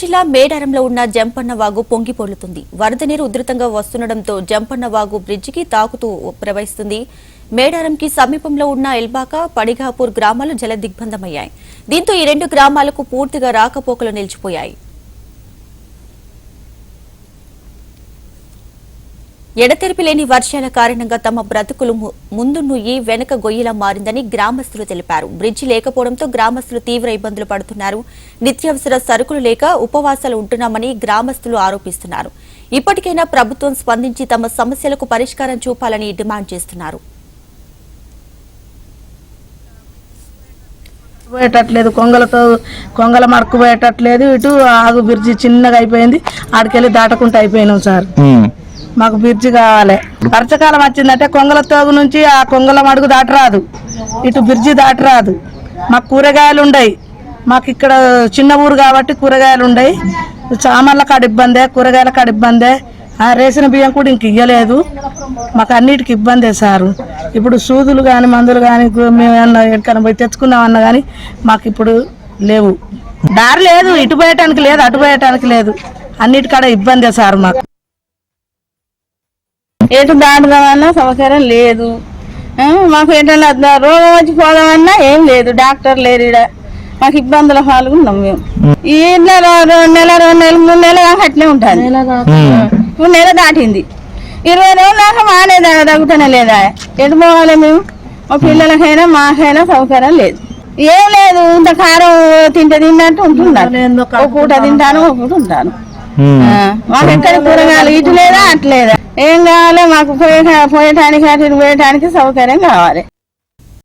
జిల్లా మేడారంలో ఉన్న జంపన్న వాగు పొంగి పొర్లుతుంది. వరద నీరు ఉధృతంగా వస్తుండటంతో జంపన్న వాగు బ్రిడ్జికి తాకుతూ ప్రవహిస్తుంది. మేడారంకి సమీపంలో ఉన్న ఎల్బాక పడిగాపూర్ గ్రామాలు జల దిగ్బంధమయ్యాయి దీంతో ఈ రెండు గ్రామాలకు పూర్తిగా రాకపోకలు నిలిచిపోయాయి. ఎడతెరిపి లేని వర్షాల కారణంగా తమ బ్రతుకులు ముందు నుయ్యి వెనక గొయ్యిలా మారిందని గ్రామస్తులు తెలిపారు. బ్రిడ్జి లేకపోవడంతో గ్రామస్తులు తీవ్ర ఇబ్బందులు పడుతున్నారు. నిత్యావసర సరుకులు లేక ఉపవాసాలు ఉంటున్నామని గ్రామస్తులు ఆరోపిస్తున్నారు. ఇప్పటికైనా ప్రభుత్వం స్పందించి తమ సమస్యలకు పరిష్కారం చూపాలని డిమాండ్ చేస్తున్నారు. పోయేటట్లేదు. కొంగలతో కొంగల మరకు పోయేటట్లేదు. ఇటు ఆగు బిర్జి చిన్నగా అయిపోయింది. ఆడికెళ్ళి దాటకుండా అయిపోయినాం సార్. మాకు బ్రిడ్జ్ కావాలి. వర్షకాలం వచ్చిందంటే కొంగల తోగు నుంచి ఆ కొంగల మడుగు దాటరాదు. ఇటు బ్రిడ్జ్ దాటరాదు. మాకు కూరగాయలు ఉండయి. మాకు ఇక్కడ చిన్న ఊరు కాబట్టి కూరగాయలు ఉండయి. సామాన్ల కాడ ఇబ్బందే కూరగాయల కాడ ఇబ్బందే. ఆ రేసిన బియ్యం కూడా ఇంక ఇయ్యలేదు. మాకు అన్నిటికి ఇబ్బందే సారు. ఇప్పుడు సూదులు కానీ మందులు కానీ మేము ఎక్కడికైనా పోయి తెచ్చుకున్నామన్నా కానీ మాకు ఇప్పుడు లేవు. దారి లేదు. ఇటు పోయటానికి లేదు అటు పోయటానికి లేదు. అన్నిటికాడ ఇబ్బందే సార్ మాకు. ఎటు దాటుదామన్నా సౌకర్యం లేదు. మాకు ఏంటన్నా రోగం వచ్చి పోదామన్నా ఏం లేదు. డాక్టర్ లేరు ఈడ. మాకు ఇబ్బందుల పాల్గొన్నాం మేము. ఈ రో- రెండు నెల రెండు నెలలు మూడు నెలలు దాకా అట్లే ఉంటుంది. మూడు నెల దాటింది. ఇరవై రోజులు దాకా మానే దా- తగ్గుతూనే లేదా? ఎటు పోవాలి మేము? మా పిల్లలకైనా మాకైనా సౌకర్యం లేదు. ఏం లేదు ఇంత కారం తింటే తిన్నట్టు ఉంటున్నాను ఒక పూట తింటాను ఒక పూట ఉంటాను. Hmm. మాకు ఎక్కడ కూరగాయలు ఇటు లేదా అట్లేదా ఏం కావాలి మాకు? పోయే పోయటానికి అటు పోయటానికి సౌకర్యం కావాలి.